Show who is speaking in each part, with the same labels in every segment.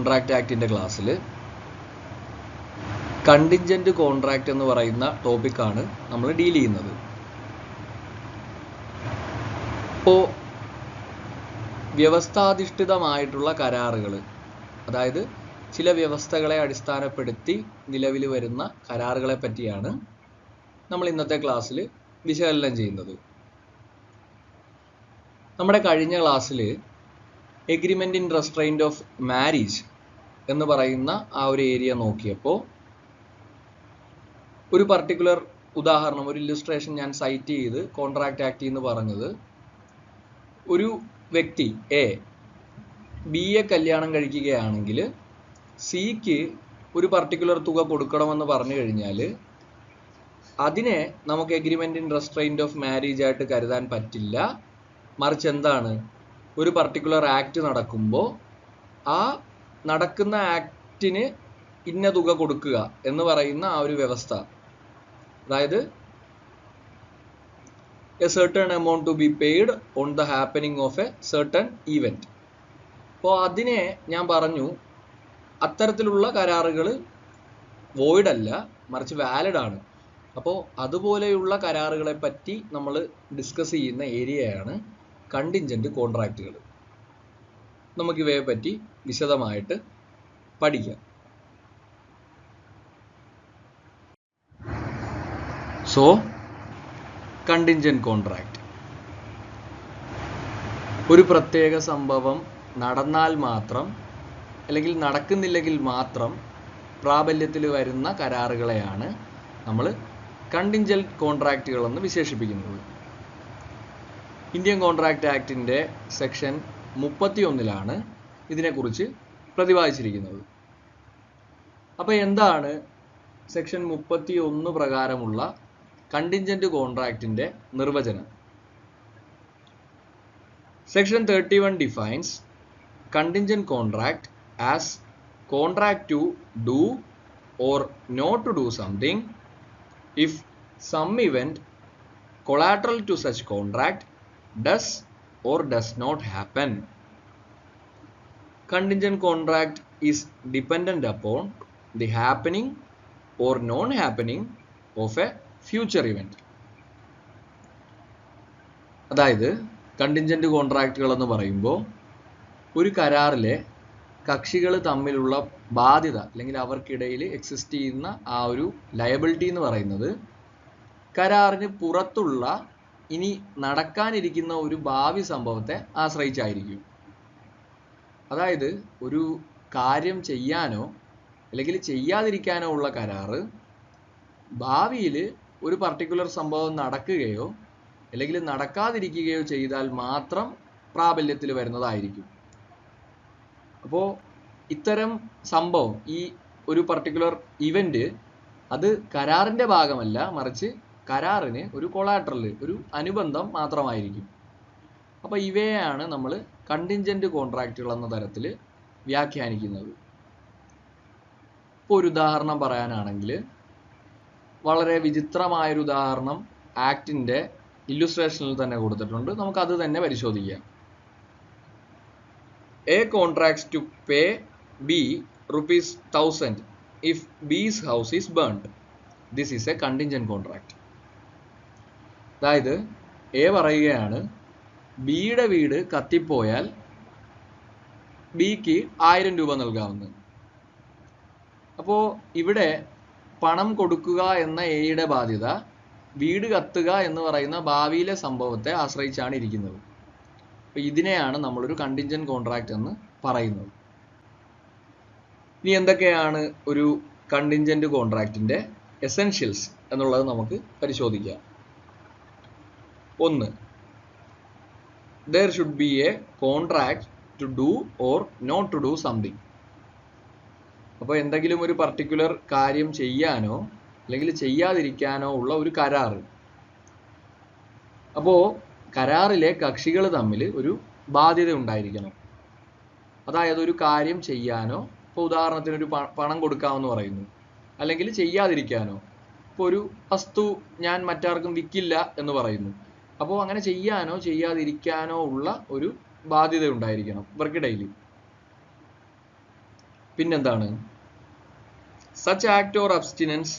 Speaker 1: Contract ആക്ടിന്റെ ക്ലാസ്സിൽ contingent contract എന്ന് പറയുന്ന ടോപ്പിക്കാണ് നമ്മൾ ഡീൽ ചെയ്യുന്നത്. ഇപ്പോൾ വ്യവസ്ഥാധിഷ്ഠിതമായിട്ടുള്ള കരാറുകൾ അതായത് ചില വ്യവസ്ഥകളെ അടിസ്ഥാനപ്പെടുത്തി നിലവിൽ വരുന്ന കരാറുകളെ പറ്റിയാണ് നമ്മൾ ഇന്നത്തെ ക്ലാസ്സിൽ വിശകലനം ചെയ്യുന്നത്. നമ്മുടെ കഴിഞ്ഞ ക്ലാസ്സിൽ agreement in restraint of marriage എന്ന് പറയുന്ന ആ ഒരു ഏരിയ നോക്കിയപ്പോൾ ഒരു പർട്ടിക്കുലർ ഉദാഹരണം ഒരു ഇല്ലുസ്ട്രേഷൻ ഞാൻ സൈറ്റ് ചെയ്ത് കോൺട്രാക്ട് ആക്ട് എന്ന് പറഞ്ഞത്. ഒരു വ്യക്തി എ ബിയെ കല്യാണം കഴിക്കുകയാണെങ്കിൽ സിക്ക് ഒരു പർട്ടിക്കുലർ തുക കൊടുക്കണമെന്ന് പറഞ്ഞു കഴിഞ്ഞാൽ അതിനെ നമുക്ക് agreement in restraint of marriage ആയിട്ട് കരുതാൻ പറ്റില്ല. മറിച്ച് എന്താണ്? ഒരു പർട്ടിക്കുലർ ആക്ട് നടക്കുമ്പോൾ ആ നടക്കുന്ന ആക്ടിന് ഇന്ന തുക കൊടുക്കുക എന്ന് പറയുന്ന ആ ഒരു വ്യവസ്ഥ. അതായത് a certain amount to be paid on the happening of a certain event. അപ്പോൾ അതിനെ ഞാൻ പറഞ്ഞു അത്തരത്തിലുള്ള കരാറുകൾ വോയിഡ് അല്ല മറിച്ച് വാലിഡ് ആണ്. അപ്പോൾ അതുപോലെയുള്ള കരാറുകളെ പറ്റി നമ്മൾ ഡിസ്കസ് ചെയ്യുന്ന ഏരിയയാണ് കണ്ടിഞ്ചന്റ് കോൺട്രാക്റ്റുകൾ നമുക്കിവയെ പറ്റി വിശദമായിട്ട് പഠിക്കാം. സോ കണ്ടിഞ്ചൻ കോൺട്രാക്റ്റ് ഒരു പ്രത്യേക സംഭവം നടന്നാൽ മാത്രം അല്ലെങ്കിൽ നടക്കുന്നില്ലെങ്കിൽ മാത്രം പ്രാബല്യത്തിൽ വരുന്ന കരാറുകളെയാണ് നമ്മൾ കണ്ടിഞ്ചൽ കോൺട്രാക്റ്റുകളെന്ന് വിശേഷിപ്പിക്കുന്നത്. ഇന്ത്യൻ കോൺട്രാക്റ്റ് ആക്ടിന്റെ സെക്ഷൻ മുപ്പത്തി ഒന്നിലാണ് ഇതിനെക്കുറിച്ച് പ്രതിപാദിച്ചിരിക്കുന്നത്. അപ്പോൾ എന്താണ് സെക്ഷൻ മുപ്പത്തി ഒന്ന് പ്രകാരമുള്ള കണ്ടിഞ്ചന്റ് കോൺട്രാക്റ്റിന്റെ നിർവചനം? Section thirty one defines contingent contract as contract to do or not to do something if some event collateral to such കോൺട്രാക്ട് does or does not happen. Contingent contract is dependent upon the happening or non-happening of a future event. അതായത് contingent കോൺട്രാക്റ്റുകൾ എന്ന് പറയുമ്പോൾ ഒരു കരാറിലെ കക്ഷികൾ തമ്മിലുള്ള ബാധ്യത അല്ലെങ്കിൽ അവർക്കിടയിൽ എക്സിസ്റ്റ് ചെയ്യുന്ന ആ ഒരു ലയബിലിറ്റി എന്ന് പറയുന്നത് കരാറിന് പുറത്തുള്ള ഇനി നടക്കാനിരിക്കുന്ന ഒരു ഭാവി സംഭവത്തെ ആശ്രയിച്ചായിരിക്കും. അതായത് ഒരു കാര്യം ചെയ്യാനോ അല്ലെങ്കിൽ ചെയ്യാതിരിക്കാനോ ഉള്ള കരാറ് ഭാവിയിൽ ഒരു പർട്ടിക്കുലർ സംഭവം നടക്കുകയോ അല്ലെങ്കിൽ നടക്കാതിരിക്കുകയോ ചെയ്താൽ മാത്രം പ്രാബല്യത്തിൽ വരുന്നതായിരിക്കും. അപ്പോൾ ഇത്തരം സംഭവം ഈ ഒരു പർട്ടിക്കുലർ ഇവന്റ് അത് കരാറിന്റെ ഭാഗമല്ല മറിച്ച് കരാറിന് ഒരു കൊളാട്രൽ ഒരു അനുബന്ധം മാത്രമായിരിക്കും അപ്പോൾ ഇവയെയാണ് നമ്മൾ കണ്ടിൻജന്റ് കോൺട്രാക്റ്റുകൾ എന്ന തരത്തിൽ വ്യാഖ്യാനിക്കുന്നത് ഇപ്പോൾ ഒരു ഉദാഹരണം പറയാനാണെങ്കിൽ വളരെ വിചിത്രമായൊരു ഉദാഹരണം ആക്ടിന്റെ ഇല്ലുസ്ട്രേഷനിൽ തന്നെ കൊടുത്തിട്ടുണ്ട് നമുക്ക് അത് തന്നെ പരിശോധിക്കാം A contracts to pay B rupees 1000 if B's house is burnt. This is a contingent contract. അതായത് എ പറയുകയാണ് ബിയുടെ വീട് കത്തിപ്പോയാൽ ബിക്ക് ആയിരം രൂപ നൽകാമെന്ന് അപ്പോൾ ഇവിടെ പണം കൊടുക്കുക എന്ന എയുടെ ബാധ്യത വീട് കത്തുക എന്ന് പറയുന്ന ഭാവിയിലെ സംഭവത്തെ ആശ്രയിച്ചാണ് ഇരിക്കുന്നത്. അപ്പോൾ ഇതിനെയാണ് നമ്മളൊരു കണ്ടിഞ്ചൻ കോൺട്രാക്റ്റ് എന്ന് പറയുന്നത്. ഇനി എന്തൊക്കെയാണ് ഒരു കണ്ടിഞ്ചന്റ് കോൺട്രാക്റ്റിന്റെ എസെൻഷ്യൽസ് എന്നുള്ളത് നമുക്ക് പരിശോധിക്കാം. ഒന്ന്. There should be a contract to do or not to do something അപ്പോൾ എന്തെങ്കിലും ഒരു പർട്ടിക്കുലർ കാര്യം ചെയ്യാനോ അല്ലെങ്കിൽ ചെയ്യാതിരിക്കാനോ ഉള്ള ഒരു കരാർ അപ്പോൾ കരാറിലെ കക്ഷികൾ തമ്മിൽ ഒരു ബാധ്യത ഉണ്ടായിരിക്കണം. അതായത് ഒരു കാര്യം ചെയ്യാനോ ഇപ്പോൾ ഉദാഹരണത്തിന് ഒരു പണം കൊടുക്കാമെന്ന് പറയുന്നു. അല്ലെങ്കിൽ ചെയ്യാതിരിക്കാനോ. ഇപ്പോൾ ഒരു വസ്തു ഞാൻ മറ്റാർക്കും വിൽക്കില്ല എന്ന് പറയുന്നു. അപ്പോൾ അങ്ങനെ ചെയ്യാനോ ചെയ്യാതിരിക്കാനോ ഉള്ള ഒരു ബാധ്യത ഉണ്ടായിരിക്കണം ഇവർക്കിടയിൽ പിന്നെന്താണ്? Such act or abstinence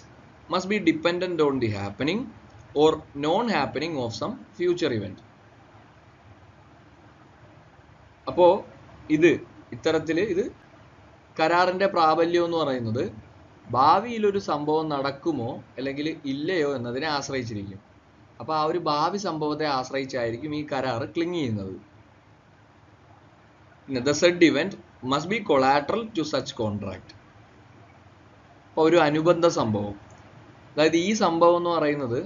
Speaker 1: must be dependent on the happening or non happening of some future event അപ്പോ ഇത് ഇത്തരത്തിൽ ഇത് കരാറിന്റെ പ്രാബല്യം എന്ന് പറയുന്നത് ഭാവിയിൽ ഒരു സംഭവം നടക്കുമോ അല്ലെങ്കിൽ ഇല്ലയോ എന്നതിനെ ആശ്രയിച്ചിരിക്കും. അപ്പൊ ആ ഒരു ഭാവി സംഭവത്തെ ആശ്രയിച്ചായിരിക്കും ഈ കരാർ ക്ലിങ് ചെയ്യുന്നത്. The said event must be collateral to such contract അപ്പോൾ ഒരു അനുബന്ധ സംഭവം. അതായത് ഈ സംഭവം എന്ന് പറയുന്നത്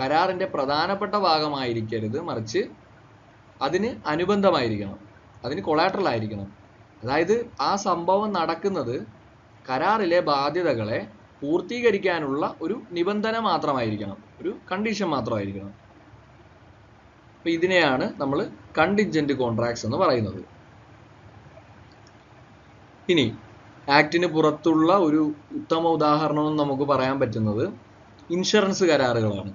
Speaker 1: കരാറിന്റെ പ്രധാനപ്പെട്ട ഭാഗമായിരിക്കരുത് മറിച്ച് അതിന് അനുബന്ധമായിരിക്കണം അതിന് കൊളാട്രൽ ആയിരിക്കണം. അതായത് ആ സംഭവം നടക്കുന്നത് കരാറിലെ ബാധ്യതകളെ പൂർത്തീകരിക്കാനുള്ള ഒരു നിബന്ധന മാത്രമായിരിക്കണം. ഒരു കണ്ടീഷൻ മാത്രമായിരിക്കണം. അപ്പൊ ഇതിനെയാണ് നമ്മൾ കണ്ടിൻജന്റ് കോൺട്രാക്ട്സ് എന്ന് പറയുന്നത്. ഇനി ആക്ടിന് പുറത്തുള്ള ഒരു ഉത്തമ ഉദാഹരണം എന്ന് നമുക്ക് പറയാൻ പറ്റുന്നത് ഇൻഷുറൻസ് കരാറുകളാണ്.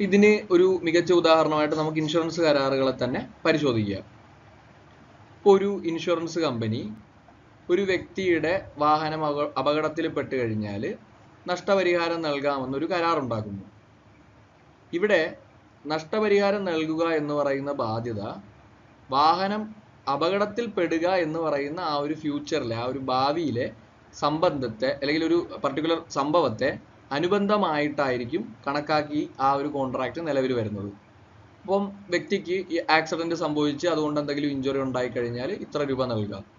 Speaker 1: ഇതിന് ഒരു മികച്ച ഉദാഹരണമായിട്ട് നമുക്ക് ഇൻഷുറൻസ് കരാറുകളെ തന്നെ പരിശോധിക്കാം. ഇപ്പോൾ ഒരു ഇൻഷുറൻസ് കമ്പനി ഒരു വ്യക്തിയുടെ വാഹനം അപ അപകടത്തിൽ പെട്ട് കഴിഞ്ഞാൽ നഷ്ടപരിഹാരം നൽകാമെന്നൊരു കരാറുണ്ടാക്കുന്നു. ഇവിടെ നഷ്ടപരിഹാരം നൽകുക എന്ന് പറയുന്ന ബാധ്യത വാഹനം അപകടത്തിൽ പെടുക എന്ന് പറയുന്ന ആ ഒരു ഫ്യൂച്ചറിലെ ആ ഒരു ഭാവിയിലെ സംബന്ധത്തെ അല്ലെങ്കിൽ ഒരു പർട്ടിക്കുലർ സംഭവത്തെ അനുബന്ധമായിട്ടായിരിക്കും കണക്കാക്കി ആ ഒരു കോൺട്രാക്റ്റ് നിലവിൽ വരുന്നത്. അപ്പം വ്യക്തിക്ക് ഈ ആക്സിഡന്റ് സംഭവിച്ച് അതുകൊണ്ട് എന്തെങ്കിലും ഇഞ്ചുറി ഉണ്ടായി കഴിഞ്ഞാൽ ഇത്ര രൂപ നൽകാം.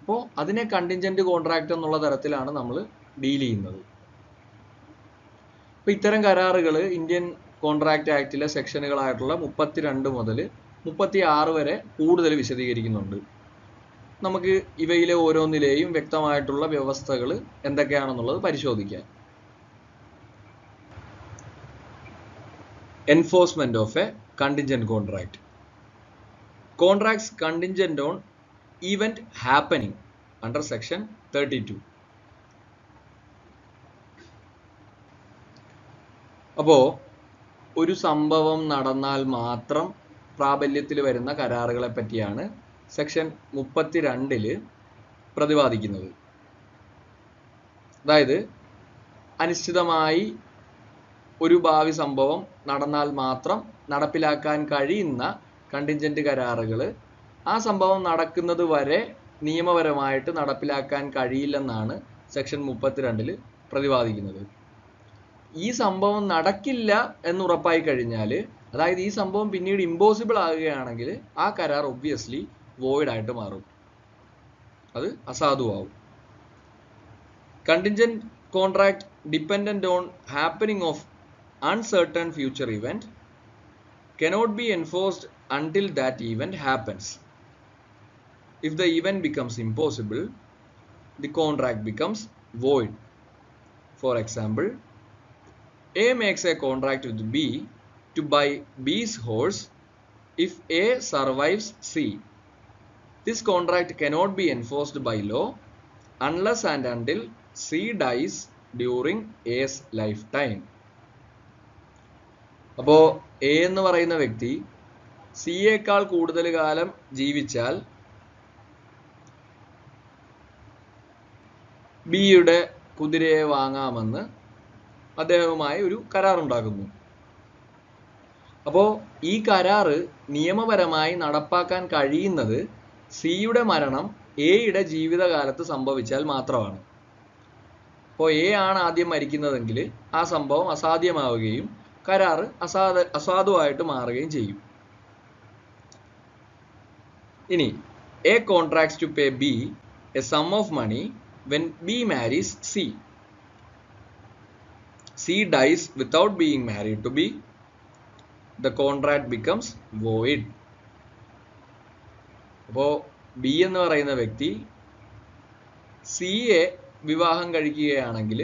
Speaker 1: അപ്പോൾ അതിനെ കണ്ടിൻജന്റ് കോൺട്രാക്റ്റ് എന്നുള്ള തരത്തിലാണ് നമ്മൾ ഡീൽ ചെയ്യുന്നത്. അപ്പോൾ ഇത്തരം കരാറുകൾ ഇന്ത്യൻ കോൺട്രാക്ട് ആക്ടിലെ സെക്ഷനുകളായിട്ടുള്ള മുപ്പത്തിരണ്ട് മുതൽ മുപ്പത്തി ആറ് വരെ കൂടുതൽ വിശദീകരിക്കുന്നുണ്ട്. നമുക്ക് ഇവയിലെ ഓരോന്നിലെയും വ്യക്തമായിട്ടുള്ള വ്യവസ്ഥകൾ എന്തൊക്കെയാണെന്നുള്ളത് പരിശോധിക്കാം. Enforcement of a contingent contract contracts contingent on event happening under section 32. അപ്പോൾ ഒരു സംഭവം നടന്നാൽ മാത്രം പ്രാബല്യത്തിൽ വരുന്ന കരാറുകളെ പറ്റിയാണ് സെക്ഷൻ മുപ്പത്തിരണ്ടിൽ പ്രതിപാദിക്കുന്നത് അതായത് അനിശ്ചിതമായി ഒരു ഭാവി സംഭവം നടന്നാൽ മാത്രം നടപ്പിലാക്കാൻ കഴിയുന്ന കണ്ടിൻജന്റ് കരാറുകൾ ആ സംഭവം നടക്കുന്നത് വരെ നിയമപരമായിട്ട് നടപ്പിലാക്കാൻ കഴിയില്ലെന്നാണ് സെക്ഷൻ മുപ്പത്തിരണ്ടിൽ പ്രതിപാദിക്കുന്നത്. ഈ സംഭവം നടക്കില്ല എന്ന് ഉറപ്പായി കഴിഞ്ഞാൽ അതായത് ഈ സംഭവം പിന്നീട് ഇമ്പോസിബിൾ ആകുകയാണെങ്കിൽ ആ കരാർ ഒബ്വിയസ്ലി വോയിഡ് ആയിട്ട് മാറും. അത് അസാധുവാകും contingent contract dependent on happening of uncertain future event cannot be enforced until that event happens. If the event becomes impossible, the contract becomes void. For example, A makes a contract with B to buy B's horse if A survives C. This contract cannot be enforced by law unless and until C dies during A's lifetime. അപ്പോ A എന്ന് പറയുന്ന വ്യക്തി സിയേക്കാൾ കൂടുതൽ കാലം ജീവിച്ചാൽ ബിയുടെ കുതിരയെ വാങ്ങാമെന്ന് അദ്ദേഹവുമായി ഒരു കരാർ അപ്പോൾ അപ്പോ ഈ കരാറ് നിയമപരമായി നടപ്പാക്കാൻ കഴിയുന്നത് സിയുടെ മരണം എയുടെ ജീവിതകാലത്ത് സംഭവിച്ചാൽ മാത്രമാണ്. അപ്പോൾ എ ആണ് ആദ്യം മരിക്കുന്നതെങ്കിൽ ആ സംഭവം അസാധ്യമാവുകയും കരാറ് അസാധ അസാധുവായിട്ട് മാറുകയും ചെയ്യും. ഇനി A contracts to pay B a sum of money when B marries C. C dies without being married to B. The contract becomes void. അപ്പോൾ ബി എന്ന് പറയുന്ന വ്യക്തി സിയെ വിവാഹം കഴിക്കുകയാണെങ്കിൽ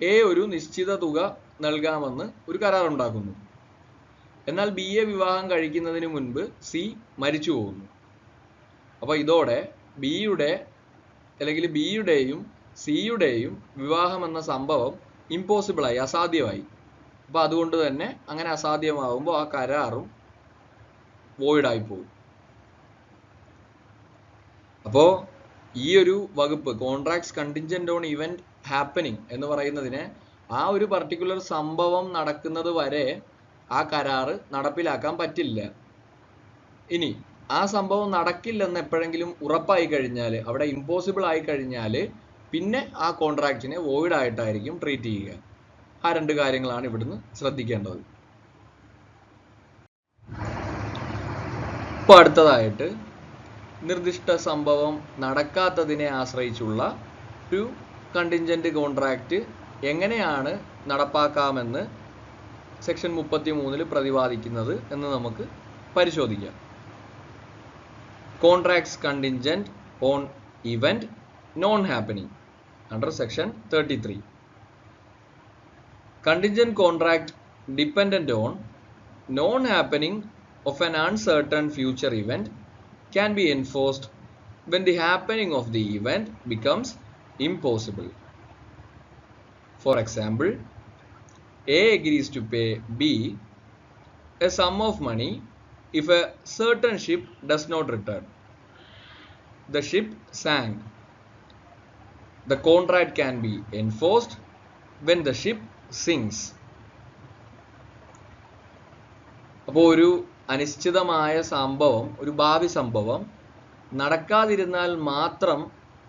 Speaker 1: എ ഒരു നിശ്ചിത തുക നൽകാമെന്ന് ഒരു കരാർ ഉണ്ടാക്കുന്നു എന്നാൽ ബി എ വിവാഹം കഴിക്കുന്നതിന് മുൻപ് സി മരിച്ചു പോകുന്നു അപ്പോൾ ഇതോടെ ബിയുടെ അല്ലെങ്കിൽ ബിയുടെയും സിയുടെയും വിവാഹം എന്ന സംഭവം ഇമ്പോസിബിളായി അസാധ്യമായി. അപ്പോൾ അതുകൊണ്ട് തന്നെ അങ്ങനെ അസാധ്യമാകുമ്പോൾ ആ കരാറും വോയിഡായി പോകും. അപ്പോൾ ഈ ഒരു വകുപ്പ് contracts contingent on event happening എന്ന് പറയുന്നതിനെ ആ ഒരു പർട്ടിക്കുലർ സംഭവം നടക്കുന്നത് വരെ ആ കരാറ് നടപ്പിലാക്കാൻ പറ്റില്ല. ഇനി ആ സംഭവം നടക്കില്ലെന്ന് എപ്പോഴെങ്കിലും ഉറപ്പായി കഴിഞ്ഞാൽ അവിടെ ഇമ്പോസിബിൾ ആയി കഴിഞ്ഞാൽ പിന്നെ ആ കോൺട്രാക്റ്റിനെ വോയിഡ് ആയിട്ടായിരിക്കും ട്രീറ്റ് ചെയ്യുക. ആ രണ്ട് കാര്യങ്ങളാണ് ഇവിടുന്ന് ശ്രദ്ധിക്കേണ്ടത്. ഇപ്പോൾ അടുത്തതായിട്ട് നിർദ്ദിഷ്ട സംഭവം നടക്കാത്തതിനെ ആശ്രയിച്ചുള്ള ഒരു കണ്ടിൻജന്റ് കോൺട്രാക്റ്റ് എങ്ങനെയാണ് നടപ്പാക്കാമെന്ന് സെക്ഷൻ മുപ്പത്തി മൂന്നിൽ പ്രതിപാദിക്കുന്നത് എന്ന് നമുക്ക് പരിശോധിക്കാം. contracts contingent on event non happening under section 33 contingent contract dependent on non happening of an uncertain future event can be enforced when the happening of the event becomes impossible. For example a agrees to pay b a sum of money if a certain ship does not return. The ship sank. The contract can be enforced when the ship sinks. അപ്പോൾ ഒരു അനിശ്ചിതമായ സംഭവം ഒരു ഭാവി സംഭവം നടക്കാതിരുന്നാൽ മാത്രം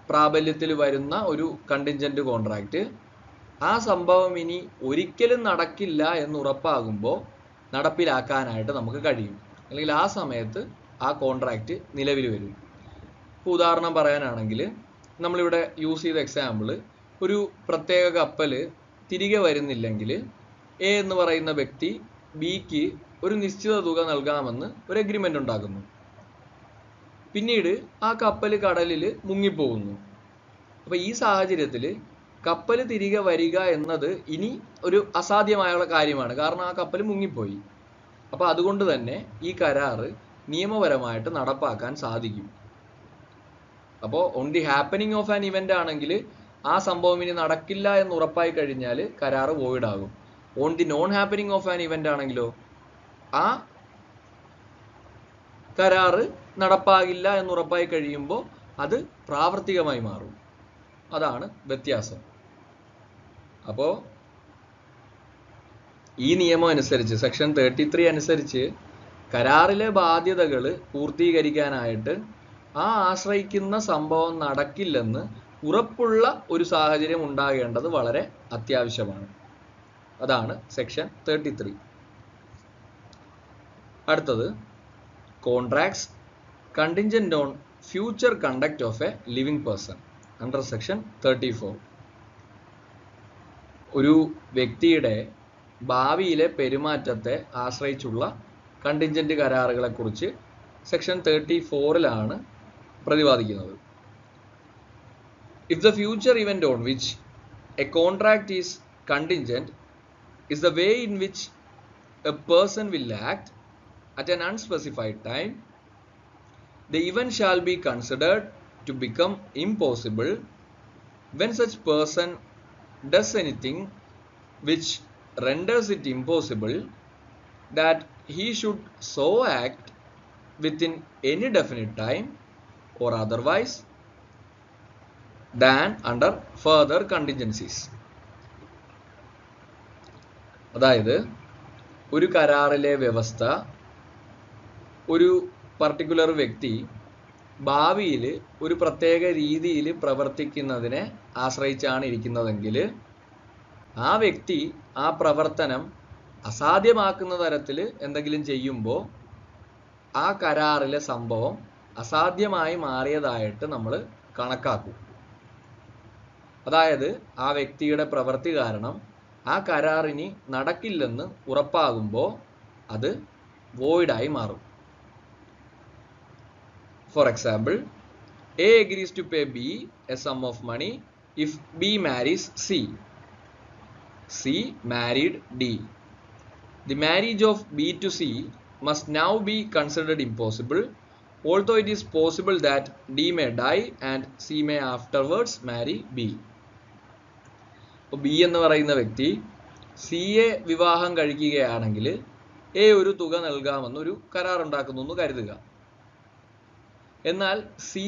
Speaker 1: പ്രാബല്യത്തിൽ വരുന്ന ഒരു കണ്ടിൻജന്റ് കോൺട്രാക്റ്റ് ആ സംഭവം ഇനി ഒരിക്കലും നടക്കില്ല എന്ന് ഉറപ്പാകുമ്പോൾ നടപ്പിലാക്കാനായിട്ട് നമുക്ക് കഴിയും അല്ലെങ്കിൽ ആ സമയത്ത് ആ കോൺട്രാക്റ്റ് നിലവിൽ വരും. ഇപ്പോൾ ഉദാഹരണം പറയാനാണെങ്കിൽ നമ്മളിവിടെ യൂസ് ചെയ്ത എക്സാമ്പിൾ ഒരു പ്രത്യേക കപ്പൽ തിരികെ വരുന്നില്ലെങ്കിൽ എ എന്ന് പറയുന്ന വ്യക്തി ബിക്ക് ഒരു നിശ്ചിത തുക നൽകാമെന്ന് ഒരു എഗ്രിമെന്റ് ഉണ്ടാക്കുന്നു. പിന്നീട് ആ കപ്പൽ കടലിൽ മുങ്ങിപ്പോകുന്നു. അപ്പോൾ ഈ സാഹചര്യത്തിൽ കപ്പൽ തിരികെ വരിക എന്നത് ഇനി ഒരു അസാധ്യമായുള്ള കാര്യമാണ്. കാരണം ആ കപ്പൽ മുങ്ങിപ്പോയി. അപ്പൊ അതുകൊണ്ട് തന്നെ ഈ കരാറ് നിയമപരമായിട്ട് നടപ്പാക്കാൻ സാധിക്കും. അപ്പോൾ on the happening of an event ആണെങ്കിൽ ആ സംഭവം ഇനി നടക്കില്ല എന്ന് ഉറപ്പായി കഴിഞ്ഞാൽ കരാറ് വോയിഡ് ആകും. On the non happening of an event ആണെങ്കിലോ ആ കരാറ് നടപ്പാകില്ല എന്ന് ഉറപ്പായി കഴിയുമ്പോൾ അത് പ്രാവർത്തികമായി മാറും. അതാണ് വ്യത്യാസം. അപ്പോൾ ഈ നിയമം അനുസരിച്ച് സെക്ഷൻ തേർട്ടി ത്രീ അനുസരിച്ച് കരാറിലെ ബാധ്യതകൾ പൂർത്തീകരിക്കാനായിട്ട് ആ ആശ്രയിക്കുന്ന സംഭവം നടക്കില്ലെന്ന് ഉറപ്പുള്ള ഒരു സാഹചര്യം ഉണ്ടാകേണ്ടത് വളരെ അത്യാവശ്യമാണ്. അതാണ് സെക്ഷൻ തേർട്ടി ത്രീ അടുത്തത് contracts contingent on future conduct of a living person under section thirty four ഒരു വ്യക്തിയുടെ ഭാവിയിലെ പെരുമാറ്റത്തെ ആശ്രയിച്ചുള്ള കണ്ടിൻജന്റ് കരാറുകളെ കുറിച്ച് സെക്ഷൻ തേർട്ടി ഫോറിലാണ് പ്രതിപാദിക്കുന്നത്. If the future event on which a contract is contingent is the way in which a person will act at an unspecified time the event shall be considered to become impossible when such person does anything which renders it impossible that he should so act within any definite time or otherwise than under further contingencies. അതായത് ഒരു കരാറിലെ വ്യവസ്ഥ ഒരു particular വ്യക്തി ഭാവിയിൽ ഒരു പ്രത്യേക രീതിയിൽ പ്രവർത്തിക്കുന്നതിനെ ആശ്രയിച്ചാണ് ഇരിക്കുന്നതെങ്കിൽ ആ വ്യക്തി ആ പ്രവർത്തനം അസാധ്യമാക്കുന്ന തരത്തിൽ എന്തെങ്കിലും ചെയ്യുമ്പോൾ ആ കരാറിലെ സംഭവം അസാധ്യമായി മാറിയതായിട്ട് നമ്മൾ കണക്കാക്കും. അതായത് ആ വ്യക്തിയുടെ പ്രവൃത്തി കാരണം ആ കരാറിനി നടക്കില്ലെന്ന് ഉറപ്പാകുമ്പോൾ അത് വോയിഡായി മാറും. For example A agrees to pay B a sum of money if B marries C C married D the marriage of B to C must now be considered impossible although it is possible that D may die and C may afterwards marry B. അപ്പോൾ B എന്ന് പറയുന്ന വ്യക്തി സിയെ വിവാഹം കഴിക്കുകയാണെങ്കിൽ A ഒരു തുക നൽകാമെന്നൊരു കരാർ ഉണ്ടാക്കുന്നു എന്ന് കരുതുക. എന്നാൽ സി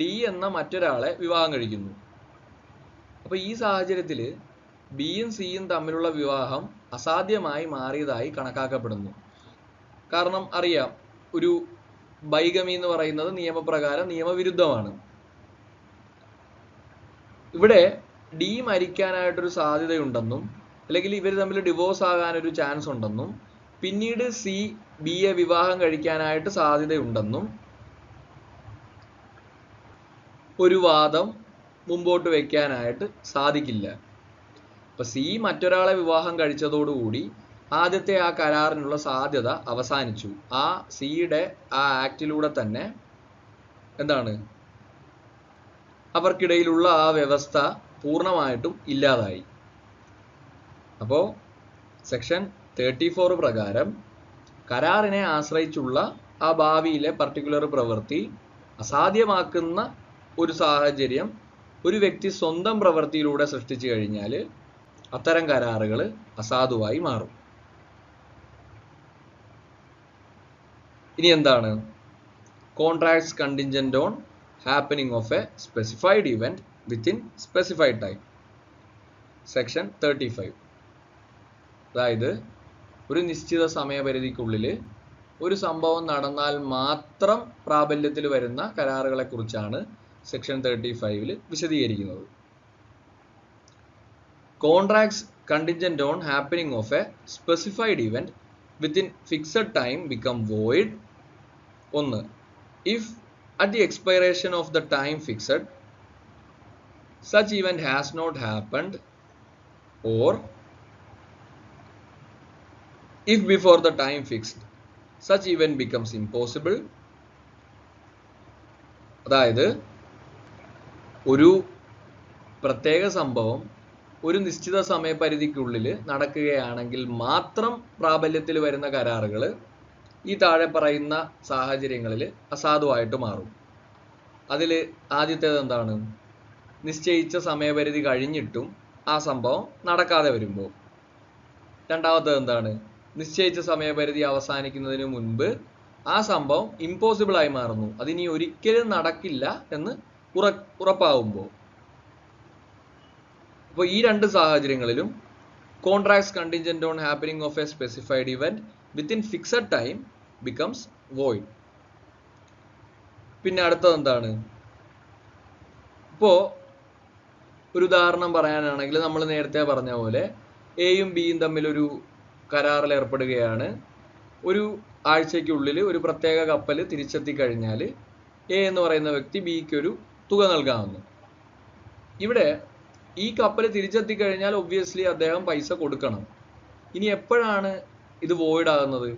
Speaker 1: ഡി എന്ന മറ്റൊരാളെ വിവാഹം കഴിക്കുന്നു. അപ്പൊ ഈ സാഹചര്യത്തിൽ ബിയും സിയും തമ്മിലുള്ള വിവാഹം അസാധ്യമായി മാറിയതായി കണക്കാക്കപ്പെടുന്നു. കാരണം അറിയാം ഒരു ബൈഗമി എന്ന് പറയുന്നത് നിയമപ്രകാരം നിയമവിരുദ്ധമാണ്. ഇവിടെ ഡി മരിക്കാനായിട്ടൊരു സാധ്യതയുണ്ടെന്നും അല്ലെങ്കിൽ ഇവർ തമ്മിൽ ഡിവോഴ്സ് ആകാനൊരു ചാൻസ് ഉണ്ടെന്നും പിന്നീട് സി ബിയെ വിവാഹം കഴിക്കാനായിട്ട് സാധ്യതയുണ്ടെന്നും ഒരു വാദം മുമ്പോട്ട് വയ്ക്കാനായിട്ട് സാധിക്കില്ല. അപ്പൊ സി മറ്റൊരാളെ വിവാഹം കഴിച്ചതോടുകൂടി ആദ്യത്തെ ആ കരാറിനുള്ള സാധ്യത അവസാനിച്ചു. ആ സിയുടെ ആ ആക്ടിലൂടെ തന്നെ എന്താണ്? അവർക്കിടയിലുള്ള ആ വ്യവസ്ഥ പൂർണമായിട്ടും ഇല്ലാതായി. അപ്പോൾ സെക്ഷൻ തേർട്ടി ഫോർ പ്രകാരം കരാറിനെ ആശ്രയിച്ചുള്ള ആ ഭാവിയിലെ പർട്ടിക്കുലർ പ്രവൃത്തി അസാധ്യമാക്കുന്ന ഒരു സാഹചര്യം ഒരു വ്യക്തി സ്വന്തം പ്രവൃത്തിയിലൂടെ സൃഷ്ടിച്ചു കഴിഞ്ഞാൽ അത്തരം കരാറുകൾ അസാധുവായി മാറും. ഇനി എന്താണ്? Contracts contingent on happening of a specified event within specified time section thirty five അതായത് ഒരു നിശ്ചിത സമയപരിധിക്കുള്ളിൽ ഒരു സംഭവം നടന്നാൽ മാത്രം പ്രാബല്യത്തിൽ വരുന്ന കരാറുകളെക്കുറിച്ചാണ് സെക്ഷൻ തേർട്ടി ഫൈവിൽ വിശദീകരിക്കുന്നത്. Contracts contingent on happening of a specified event within fixed time become void ഒന്ന്. If at the expiration of the time fixed such event has not happened. Or if before the time fixed such event becomes impossible അതായത് ഒരു പ്രത്യേക സംഭവം ഒരു നിശ്ചിത സമയപരിധിക്കുള്ളിൽ നടക്കുകയാണെങ്കിൽ മാത്രം പ്രാബല്യത്തിൽ വരുന്ന കരാറുകൾ ഈ താഴെ പറയുന്ന സാഹചര്യങ്ങളിൽ അസാധുവായിട്ട് മാറും. അതിൽ ആദ്യത്തേത് എന്താണ്? നിശ്ചയിച്ച സമയപരിധി കഴിഞ്ഞിട്ടും ആ സംഭവം നടക്കാതെ വരുമ്പോൾ രണ്ടാമത്തേത് എന്താണ്? നിശ്ചയിച്ച സമയപരിധി അവസാനിക്കുന്നതിന് മുൻപ് ആ സംഭവം ഇമ്പോസിബിൾ ആയി മാറുന്നു. അതിനി ഒരിക്കലും നടക്കില്ല എന്ന് ഉറ ഉറപ്പാകുമ്പോൾ അപ്പോൾ ഈ രണ്ട് സാഹചര്യങ്ങളിലും contracts contingent on happening of a specified event within fixed time becomes void പിന്നെ അടുത്തത് എന്താണ്? ഇപ്പോൾ ഒരു ഉദാഹരണം പറയാനാണെങ്കിൽ നമ്മൾ നേരത്തെ പറഞ്ഞ പോലെ എയും ബിയും തമ്മിൽ ഒരു കരാറിൽ ഏർപ്പെടുകയാണ്. ഒരു ആഴ്ചയ്ക്കുള്ളിൽ ഒരു പ്രത്യേക കപ്പൽ തിരിച്ചെത്തി കഴിഞ്ഞാൽ എ എന്ന് പറയുന്ന വ്യക്തി ബിക്ക് ഒരു തുക നൽകാമെന്ന് ഇവിടെ ഈ കപ്പൽ തിരിച്ചെത്തി കഴിഞ്ഞാൽ ഒബ്വിയസ്ലി അദ്ദേഹം പൈസ കൊടുക്കണം. ഇനി എപ്പോഴാണ് ഇത് വോയിഡ് ആകുന്നത്?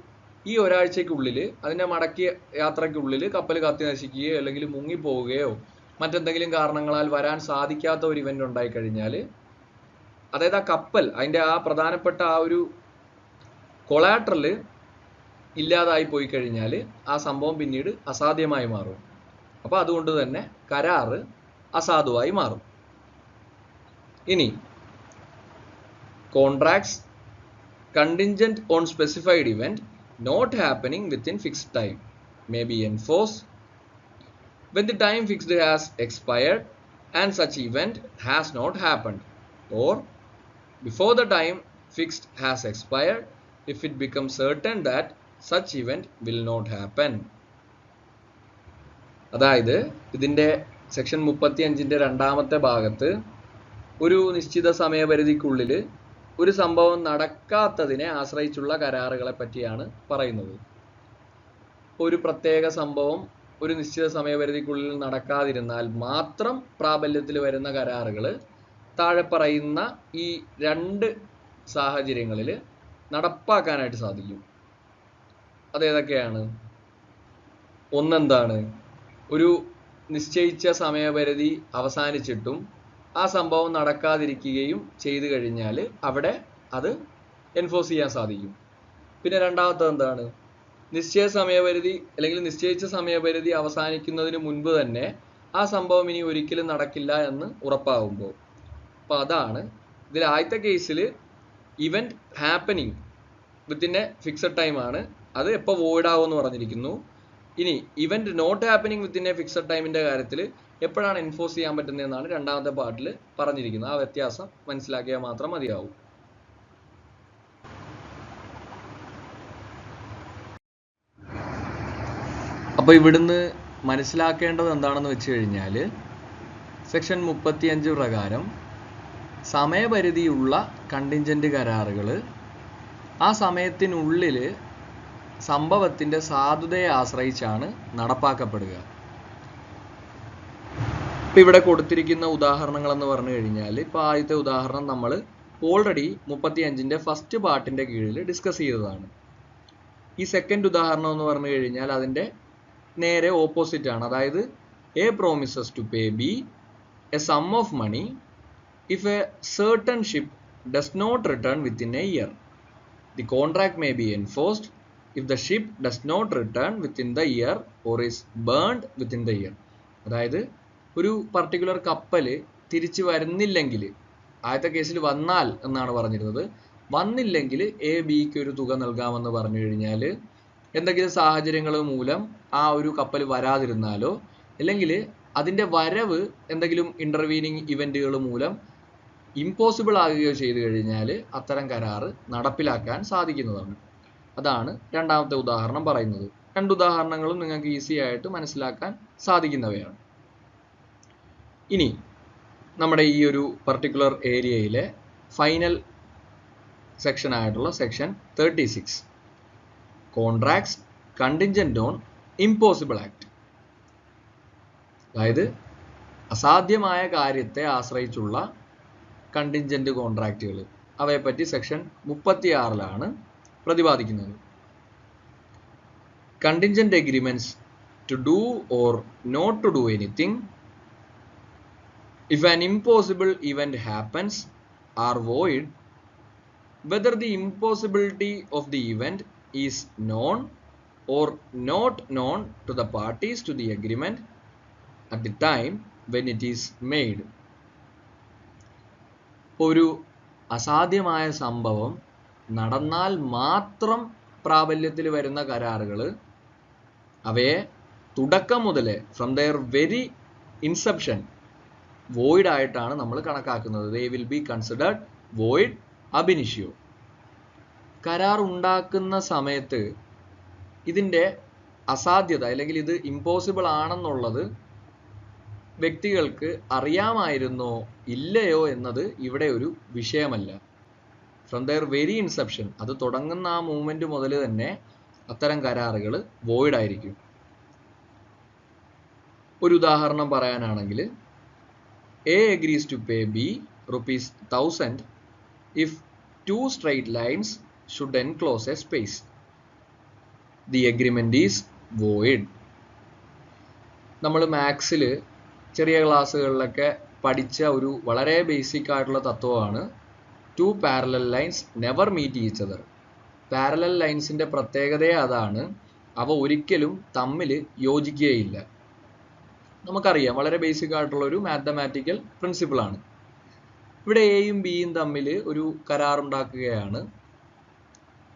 Speaker 1: ഈ ഒരാഴ്ചക്കുള്ളിൽ അതിന്റെ മടക്കിയ യാത്രയ്ക്കുള്ളിൽ കപ്പൽ കത്തി നശിക്കുകയോ അല്ലെങ്കിൽ മുങ്ങിപ്പോവുകയോ മറ്റെന്തെങ്കിലും കാരണങ്ങളാൽ വരാൻ സാധിക്കാത്ത ഒരു ഇവന്റ് ഉണ്ടായി കഴിഞ്ഞാൽ അതായത് ആ കപ്പൽ അതിന്റെ ആ പ്രധാനപ്പെട്ട ആ ഒരു കൊളാട്രൽ ഇല്ലാതായി പോയി കഴിഞ്ഞാൽ ആ സംഭവം പിന്നീട് അസാധ്യമായി മാറും. അപ്പോൾ അതുകൊണ്ട് തന്നെ കരാറ് അസാധുവായി മാറും. ഇനി contracts contingent on specified event not happening within fixed time may be enforced when the time fixed has expired and such event has not happened or before the time fixed has expired if it becomes certain that such event will not happen അതായത് ഇതിന്റെ section മുപ്പത്തി അഞ്ചിന്റെ രണ്ടാമത്തെ ഭാഗത്ത് ഒരു നിശ്ചിത സമയപരിധിക്കുള്ളിൽ ഒരു സംഭവം നടക്കാത്തതിനെ ആശ്രയിച്ചുള്ള കരാറുകളെ പറ്റിയാണ് പറയുന്നത്. ഒരു പ്രത്യേക സംഭവം ഒരു നിശ്ചിത സമയപരിധിക്കുള്ളിൽ നടക്കാതിരുന്നാൽ മാത്രം പ്രാബല്യത്തിൽ വരുന്ന കരാറുകൾ താഴെ പറയുന്ന ഈ രണ്ട് സാഹചര്യങ്ങളിൽ നടപ്പാക്കാനായിട്ട് സാധിക്കും. അതേതൊക്കെയാണ് ഒന്നെന്താണ്? ഒരു നിശ്ചയിച്ച സമയപരിധി അവസാനിച്ചിട്ടും ആ സംഭവം നടക്കാതിരിക്കുകയും ചെയ്തു കഴിഞ്ഞാൽ അവിടെ അത് എൻഫോഴ്സ് ചെയ്യാൻ സാധിക്കും. പിന്നെ രണ്ടാമത്തത് എന്താണ്? നിശ്ചയ സമയപരിധി അല്ലെങ്കിൽ നിശ്ചയിച്ച സമയപരിധി അവസാനിക്കുന്നതിന് മുൻപ് തന്നെ ആ സംഭവം ഇനി ഒരിക്കലും നടക്കില്ല എന്ന് ഉറപ്പാകുമ്പോൾ അപ്പൊ അതാണ് ഇതിൽ ആദ്യത്തെ കേസിൽ event happening within a fixed time ആണ്. അത് എപ്പോൾ വോയിഡ് ആവുമെന്ന് പറഞ്ഞിരിക്കുന്നു. ഇനി event not happening within a fixed ടൈമിന്റെ കാര്യത്തിൽ എപ്പോഴാണ് എൻഫോഴ്സ് ചെയ്യാൻ പറ്റുന്നത് എന്നാണ് രണ്ടാമത്തെ പാർട്ടിൽ പറഞ്ഞിരിക്കുന്നത്. ആ വ്യത്യാസം മനസ്സിലാക്കിയാൽ മാത്രം മതിയാവും. അപ്പോൾ ഇവിടുന്ന് മനസ്സിലാക്കേണ്ടത് എന്താണെന്ന് വെച്ച് കഴിഞ്ഞാൽ സെക്ഷൻ മുപ്പത്തിയഞ്ച് പ്രകാരം സമയപരിധിയുള്ള കണ്ടിൻജന്റ് കരാറുകൾ ആ സമയത്തിനുള്ളിൽ സംഭവത്തിന്റെ സാധുതയെ ആശ്രയിച്ചാണ് നടപ്പാക്കപ്പെടുക. ഇപ്പം ഇവിടെ കൊടുത്തിരിക്കുന്ന ഉദാഹരണങ്ങൾ എന്ന് പറഞ്ഞു കഴിഞ്ഞാൽ ഇപ്പോൾ ആദ്യത്തെ ഉദാഹരണം നമ്മൾ ഓൾറെഡി മുപ്പത്തി അഞ്ചിന്റെ ഫസ്റ്റ് പാർട്ടിന്റെ കീഴിൽ ഡിസ്കസ് ചെയ്തതാണ്. ഈ സെക്കൻഡ് ഉദാഹരണം എന്ന് പറഞ്ഞു കഴിഞ്ഞാൽ അതിന്റെ നേരെ ഓപ്പോസിറ്റ് ആണ്. അതായത് A promises to pay B a sum of money if A certain ship does not return within a year the contract may be enforced if the ship does not return within the year or is burned within the year അതായത് ഒരു particular കപ്പൽ തിരിച്ചു വരുന്നില്ലെങ്കിൽ ആദ്യത്തെ കേസിൽ വന്നാൽ എന്നാണ് പറഞ്ഞിരുന്നത്. വന്നില്ലെങ്കിൽ എ ബിക്ക് ഒരു തുക നൽകാമെന്ന് പറഞ്ഞു കഴിഞ്ഞാൽ എന്തെങ്കിലും സാഹചര്യങ്ങൾ മൂലം ആ ഒരു കപ്പൽ വരാതിരുന്നാലോ അല്ലെങ്കിൽ അതിന്റെ വരവ് എന്തെങ്കിലും ഇന്റർവീനിങ് ഇവന്റുകൾ മൂലം ഇമ്പോസിബിൾ ആകുകയോ ചെയ്തു കഴിഞ്ഞാൽ അത്തരം കരാറ് നടപ്പിലാക്കാൻ സാധിക്കുന്നതാണ്. അതാണ് രണ്ടാമത്തെ ഉദാഹരണം പറയുന്നത്. രണ്ട് ഉദാഹരണങ്ങളും നിങ്ങൾക്ക് ഈസി ആയിട്ട് മനസ്സിലാക്കാൻ സാധിക്കുന്നവയാണ്. ഇനി നമ്മുടെ ഈ ഒരു പർട്ടിക്കുലർ ഏരിയയിലെ ഫൈനൽ സെക്ഷൻ ആയിട്ടുള്ള section thirty six contracts contingent on impossible act അതായത് അസാധ്യമായ കാര്യത്തെ ആശ്രയിച്ചുള്ള കണ്ടിൻജന്റ് കോൺട്രാക്റ്റുകൾ അവയെപ്പറ്റി സെക്ഷൻ മുപ്പത്തിയാറിലാണ് പ്രതിപാദിക്കുന്നത്. Contingent agreements to do or not to do anything if an impossible event happens are void whether the impossibility of the event is known or not known to the parties to the agreement at the time when it is made ഒരു അസാധ്യമായ സംഭവം നടന്നാൽ മാത്രം പ്രാബല്യത്തിൽ വരുന്ന കരാറുകൾ അവയെ തുടക്കം മുതലേ from their very inception void ആയിട്ടാണ് നമ്മൾ കണക്കാക്കുന്നത്. They will be considered void ab initio കരാർ ഉണ്ടാക്കുന്ന സമയത്ത് ഇതിന്റെ അസാധ്യത അല്ലെങ്കിൽ ഇത് ഇമ്പോസിബിൾ ആണെന്നുള്ളത് വ്യക്തികൾക്ക് അറിയാമായിരുന്നോ ഇല്ലയോ എന്നത് ഇവിടെ ഒരു വിഷയമല്ല. ഫ്രം ദയർ വെരി ഇൻസെപ്ഷൻ അത് തുടങ്ങുന്ന ആ മൂവ്മെന്റ് മുതൽ തന്നെ അത്തരം കരാറുകൾ വോയിഡ് ആയിരിക്കും. ഒരു ഉദാഹരണം പറയാനാണെങ്കിൽ A agrees to pay B rupees 1000 if two straight lines should enclose a space. The agreement is void. നമ്മൾ മാത്സിൽ ചെറിയ ക്ലാസ്സുകളിലൊക്കെ പഠിച്ച ഒരു വളരെ ബേസിക് ആയിട്ടുള്ള തത്വമാണ് two parallel lines never meet each other parallel ലൈൻസിന്റെ പ്രത്യേകതയെ അതാണ് അവ ഒരിക്കലും തമ്മിൽ യോജിക്കുകയില്ല നമുക്കറിയാം. വളരെ ബേസിക് ആയിട്ടുള്ള ഒരു മാത്തമാറ്റിക്കൽ പ്രിൻസിപ്പിൾ ആണ്. ഇവിടെ എയും ബിയും തമ്മിൽ ഒരു കരാർ ഉണ്ടാക്കുകയാണ്.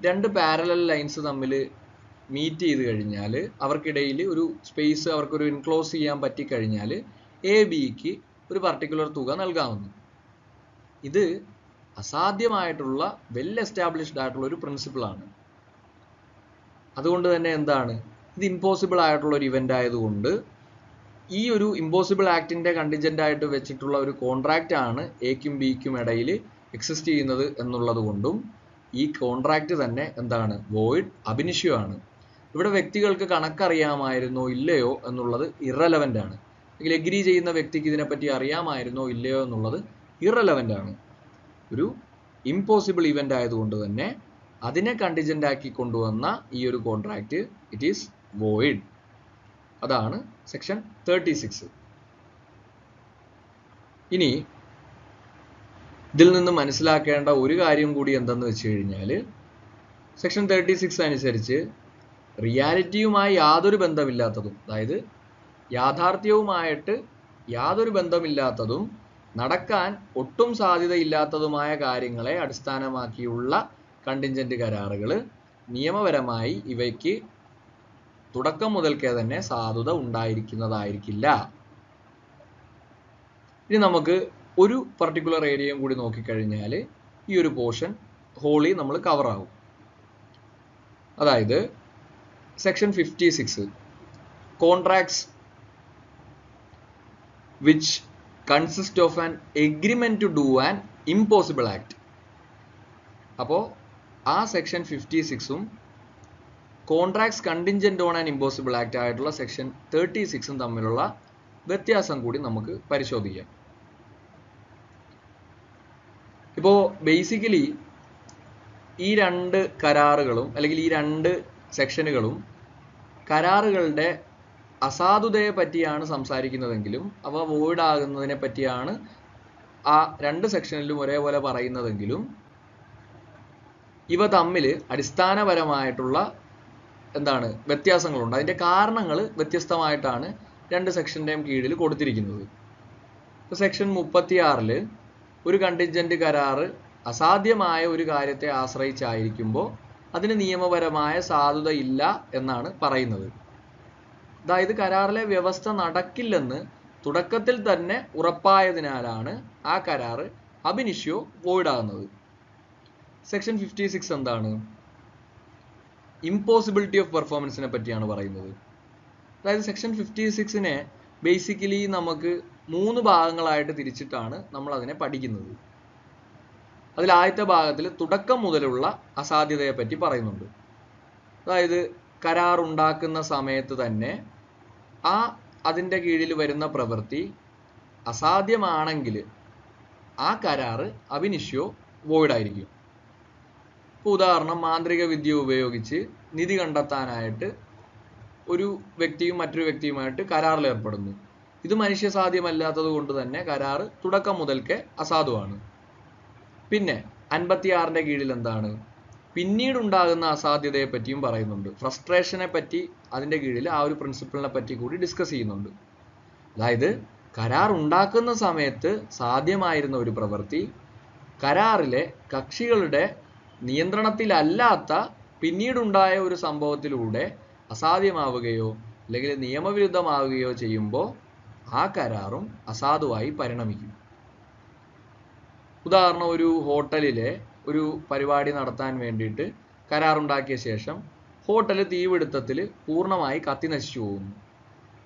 Speaker 1: രണ്ട് പാരലൽ ലൈൻസ് തമ്മിൽ മീറ്റ് ചെയ്ത് കഴിഞ്ഞാൽ അവർക്കിടയിൽ ഒരു സ്പേസ് അവർക്കൊരു ഇൻക്ലോസ് ചെയ്യാൻ പറ്റിക്കഴിഞ്ഞാൽ എ ബിക്ക് ഒരു പർട്ടിക്കുലർ തുക നൽകാവുന്നു. ഇത് അസാധ്യമായിട്ടുള്ള വെൽ എസ്റ്റാബ്ലിഷ്ഡ് ആയിട്ടുള്ള ഒരു പ്രിൻസിപ്പിൾ ആണ്. അതുകൊണ്ട് തന്നെ എന്താണ്? ഇത് ഇമ്പോസിബിൾ ആയിട്ടുള്ള ഒരു ഇവന്റ് ആയതുകൊണ്ട് ഈ ഒരു ഇമ്പോസിബിൾ ആക്ടിന്റെ കണ്ടിജന്റ് ആയിട്ട് വെച്ചിട്ടുള്ള ഒരു കോൺട്രാക്റ്റ് ആണ് എക്കും ബിക്കും ഇടയിൽ എക്സിസ്റ്റ് ചെയ്യുന്നത് എന്നുള്ളത് കൊണ്ടും ഈ കോൺട്രാക്റ്റ് തന്നെ എന്താണ്? വോയിഡ് അഭിനിഷ്യോ ആണ്. ഇവിടെ വ്യക്തികൾക്ക് കണക്കറിയാമായിരുന്നോ ഇല്ലയോ എന്നുള്ളത് ഇറലവന്റ് ആണ്. അല്ലെങ്കിൽ എഗ്രി ചെയ്യുന്ന വ്യക്തിക്ക് ഇതിനെപ്പറ്റി അറിയാമായിരുന്നോ ഇല്ലയോ എന്നുള്ളത് ഇറലവന്റ് ആണ്. ഒരു ഇമ്പോസിബിൾ ഇവന്റ് ആയതുകൊണ്ട് തന്നെ അതിനെ കണ്ടിജന്റ് ആക്കി കൊണ്ടുവന്ന ഈ ഒരു കോൺട്രാക്റ്റ് ഇറ്റ് ഈസ് വോയിഡ് അതാണ് സെക്ഷൻ തേർട്ടി സിക്സ് ഇനി ഇതിൽ നിന്ന് മനസ്സിലാക്കേണ്ട ഒരു കാര്യം കൂടി എന്തെന്ന് വെച്ച് കഴിഞ്ഞാൽ സെക്ഷൻ തേർട്ടി സിക്സ് അനുസരിച്ച് റിയാലിറ്റിയുമായി യാതൊരു ബന്ധമില്ലാത്തതും അതായത് യാഥാർത്ഥ്യവുമായിട്ട് യാതൊരു ബന്ധമില്ലാത്തതും നടക്കാൻ ഒട്ടും സാധ്യതയില്ലാത്തതുമായ കാര്യങ്ങളെ അടിസ്ഥാനമാക്കിയുള്ള കണ്ടിഞ്ചന്റ് കരാറുകൾ നിയമപരമായി ഇവയ്ക്ക് തുടക്കം മുതൽക്കേ തന്നെ സാധുത ഉണ്ടായിരിക്കുന്നതായിരിക്കില്ല. ഇനി നമുക്ക് ഒരു പർട്ടിക്കുലർ ഏരിയയും കൂടി നോക്കിക്കഴിഞ്ഞാൽ ഈ ഒരു പോർഷൻ ഹോളി നമ്മൾ കവർ ആവും. അതായത് section fifty six contracts which consist of an agreement to do an impossible act അപ്പോൾ ആ സെക്ഷൻ ഫിഫ്റ്റി സിക്സും contracts contingent on and impossible act ആയിട്ടുള്ള സെക്ഷൻ തേർട്ടി സിക്സും തമ്മിലുള്ള വ്യത്യാസം കൂടി നമുക്ക് പരിശോധിക്കാം. ഇപ്പോൾ ബേസിക്കലി ഈ രണ്ട് കരാറുകളും അല്ലെങ്കിൽ ഈ രണ്ട് സെക്ഷനുകളും കരാറുകളുടെ അസാധുതയെ പറ്റിയാണ് സംസാരിക്കുന്നതെങ്കിലും അവ വോയിഡ് ആകുന്നതിനെ പറ്റിയാണ് ആ രണ്ട് സെക്ഷനിലും ഒരേപോലെ പറയുന്നതെങ്കിലും ഇവ തമ്മിൽ അടിസ്ഥാനപരമായിട്ടുള്ള എന്താണ് വ്യത്യാസങ്ങളുണ്ട്. അതിന്റെ കാരണങ്ങൾ വ്യത്യസ്തമായിട്ടാണ് രണ്ട് സെക്ഷന്റെയും കീഴിൽ കൊടുത്തിരിക്കുന്നത്. ഇപ്പോൾ സെക്ഷൻ മുപ്പത്തിയാറിൽ ഒരു കണ്ടിൻജന്റ് കരാറ് അസാധ്യമായ ഒരു കാര്യത്തെ ആശ്രയിച്ചായിരിക്കുമ്പോൾ അതിന് നിയമപരമായ സാധുത ഇല്ല എന്നാണ് പറയുന്നത്. അതായത് കരാറിലെ വ്യവസ്ഥ നടക്കില്ലെന്ന് തുടക്കത്തിൽ തന്നെ ഉറപ്പായതിനാലാണ് ആ കരാറ് അബിനിഷ്യോ വോയിഡ് ആകുന്നത് സെക്ഷൻ ഫിഫ്റ്റി സിക്സ് എന്താണ്? ഇമ്പോസിബിലിറ്റി ഓഫ് പെർഫോമൻസിനെ പറ്റിയാണ് പറയുന്നത്. അതായത് സെക്ഷൻ ഫിഫ്റ്റി സിക്സിനെ ബേസിക്കലി നമുക്ക് മൂന്ന് ഭാഗങ്ങളായിട്ട് തിരിച്ചിട്ടാണ് നമ്മൾ അതിനെ പഠിക്കുന്നത്. അതിൽ ആദ്യത്തെ ഭാഗത്തിൽ തുടക്കം മുതലുള്ള അസാധ്യതയെ പറ്റി പറയുന്നുണ്ട്. അതായത് കരാർ ഉണ്ടാക്കുന്ന സമയത്ത് തന്നെ ആ അതിന്റെ കീഴിൽ വരുന്ന പ്രവൃത്തി അസാധ്യമാണെങ്കിൽ ആ കരാറ് അവിനിഷ്യോ വോയിഡ് ആയിരിക്കും. ഇപ്പോൾ ഉദാഹരണം മാന്ത്രിക വിദ്യ ഉപയോഗിച്ച് നിധി കണ്ടെത്താനായിട്ട് ഒരു വ്യക്തിയും മറ്റൊരു വ്യക്തിയുമായിട്ട് കരാറിൽ ഏർപ്പെടുന്നു. ഇത് മനുഷ്യ സാധ്യമല്ലാത്തത് കൊണ്ട് തന്നെ കരാർ തുടക്കം മുതൽക്കേ അസാധുവാണ്. പിന്നെ അൻപത്തിയാറിന്റെ കീഴിൽ എന്താണ്? പിന്നീട് ഉണ്ടാകുന്ന അസാധ്യതയെ പറ്റിയും പറയുന്നുണ്ട്. ഫ്രസ്ട്രേഷനെ പറ്റി അതിന്റെ കീഴിൽ ആ ഒരു പ്രിൻസിപ്പിളിനെ പറ്റി കൂടി ഡിസ്കസ് ചെയ്യുന്നുണ്ട്. അതായത് കരാർ ഉണ്ടാക്കുന്ന സമയത്ത് സാധ്യമായിരുന്ന ഒരു പ്രവൃത്തി കരാറിലെ കക്ഷികളുടെ നിയന്ത്രണത്തിലല്ലാത്ത പിന്നീടുണ്ടായ ഒരു സംഭവത്തിലൂടെ അസാധ്യമാവുകയോ അല്ലെങ്കിൽ നിയമവിരുദ്ധമാവുകയോ ചെയ്യുമ്പോൾ ആ കരാറും അസാധുവായി പരിണമിക്കും. ഉദാഹരണം ഒരു ഹോട്ടലിലെ ഒരു പരിപാടി നടത്താൻ വേണ്ടിയിട്ട് കരാറുണ്ടാക്കിയ ശേഷം ഹോട്ടൽ തീപിടുത്തത്തിൽ പൂർണമായി കത്തി നശിച്ചു പോകുന്നു.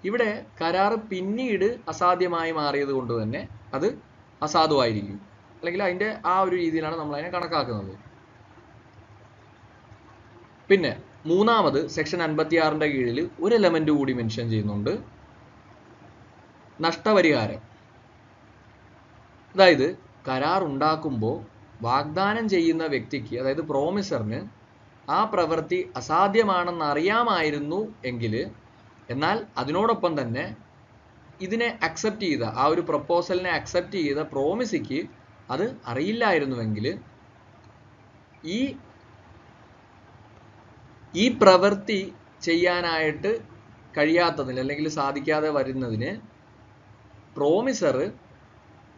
Speaker 1: ഇവിടെ കരാറ് പിന്നീട് അസാധ്യമായി മാറിയത് കൊണ്ട് തന്നെ അത് അസാധുവായിരിക്കും. അല്ലെങ്കിൽ അതിന്റെ ആ ഒരു രീതിയിലാണ് നമ്മൾ അതിനെ കണക്കാക്കുന്നത്. പിന്നെ മൂന്നാമത് സെക്ഷൻ അൻപത്തിയാറിന്റെ കീഴിൽ ഒരു എലമെന്റ് കൂടി മെൻഷൻ ചെയ്യുന്നുണ്ട്. നഷ്ടപരിഹാരം. അതായത് കരാർ ഉണ്ടാക്കുമ്പോൾ വാഗ്ദാനം ചെയ്യുന്ന വ്യക്തിക്ക് അതായത് പ്രോമിസറിന് ആ പ്രവൃത്തി അസാധ്യമാണെന്ന് അറിയാമായിരുന്നു എങ്കിൽ എന്നാൽ അതിനോടൊപ്പം തന്നെ ഇതിനെ അക്സെപ്റ്റ് ചെയ്ത ആ ഒരു പ്രപ്പോസലിനെ അക്സെപ്റ്റ് ചെയ്ത പ്രോമിസിക്ക് അത് അറിയില്ലായിരുന്നുവെങ്കിൽ ഈ ഈ പ്രവൃത്തി ചെയ്യാനായിട്ട് കഴിയാത്തതിന് അല്ലെങ്കിൽ സാധിക്കാതെ വരുന്നതിന് പ്രോമിസർ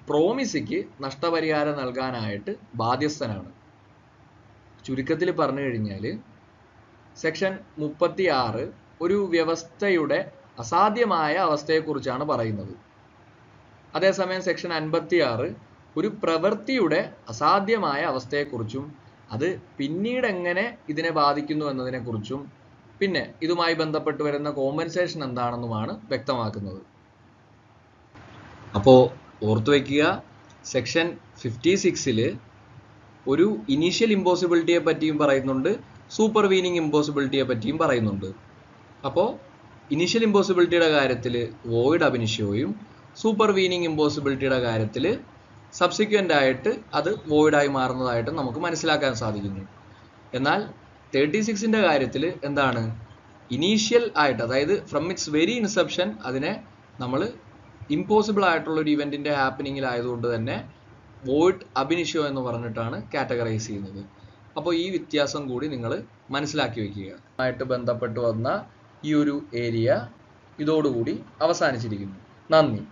Speaker 1: പ്രോമിസിക്ക് നഷ്ടപരിഹാരം നൽകാനായിട്ട് ബാധ്യസ്ഥനാണ്. ചുരുക്കത്തിൽ പറഞ്ഞു കഴിഞ്ഞാൽ സെക്ഷൻ മുപ്പത്തി ആറ് ഒരു വ്യവസ്ഥയുടെ അസാധ്യമായ അവസ്ഥയെക്കുറിച്ചാണ് പറയുന്നത്. അതേസമയം സെക്ഷൻ അൻപത്തി ആറ് ഒരു പ്രവൃത്തിയുടെ അസാധ്യമായ അവസ്ഥയെക്കുറിച്ചും അത് പിന്നീട് എങ്ങനെ ഇതിനെ ബാധിക്കുന്നു എന്നതിനെക്കുറിച്ചും പിന്നെ ഇതുമായി ബന്ധപ്പെട്ട് വരുന്ന കോമ്പൻസേഷൻ എന്താണെന്നുമാണ് വ്യക്തമാക്കുന്നത്. അപ്പോൾ ഓർത്തു വയ്ക്കുക സെക്ഷൻ ഫിഫ്റ്റി സിക്സിൽ ഒരു ഇനീഷ്യൽ ഇമ്പോസിബിലിറ്റിയെ പറ്റിയും പറയുന്നുണ്ട് സൂപ്പർവീനിങ് ഇമ്പോസിബിലിറ്റിയെ പറ്റിയും പറയുന്നുണ്ട്. അപ്പോൾ ഇനീഷ്യൽ ഇമ്പോസിബിലിറ്റിയുടെ കാര്യത്തിൽ വോയിഡ് അബിനിഷ്യോയും സൂപ്പർവീനിങ് ഇമ്പോസിബിലിറ്റിയുടെ കാര്യത്തിൽ സബ്സിക്വന്റ് ആയിട്ട് അത് വോയിഡായി മാറുന്നതായിട്ട് നമുക്ക് മനസ്സിലാക്കാൻ സാധിക്കുന്നു. എന്നാൽ തേർട്ടി സിക്സിന്റെ കാര്യത്തിൽ എന്താണ്? ഇനീഷ്യൽ ആയിട്ട് അതായത് ഫ്രം ഇറ്റ്സ് വെരി ഇൻസെപ്ഷൻ അതിനെ നമ്മൾ ഇമ്പോസിബിൾ ആയിട്ടുള്ള ഒരു ഇവന്റിന്റെ ഹാപ്പനിങ്ങിൽ ആയതുകൊണ്ട് തന്നെ വോയിഡ് അഭിനിഷ്യോ എന്ന് പറഞ്ഞിട്ടാണ് കാറ്റഗറൈസ് ചെയ്യുന്നത്. അപ്പോൾ ഈ വ്യത്യാസം കൂടി നിങ്ങൾ മനസ്സിലാക്കി വെക്കുക. ആയിട്ട് ബന്ധപ്പെട്ട് വന്ന ഈ ഒരു ഏരിയ ഇതോടുകൂടി അവസാനിച്ചിരിക്കുന്നു. നന്ദി.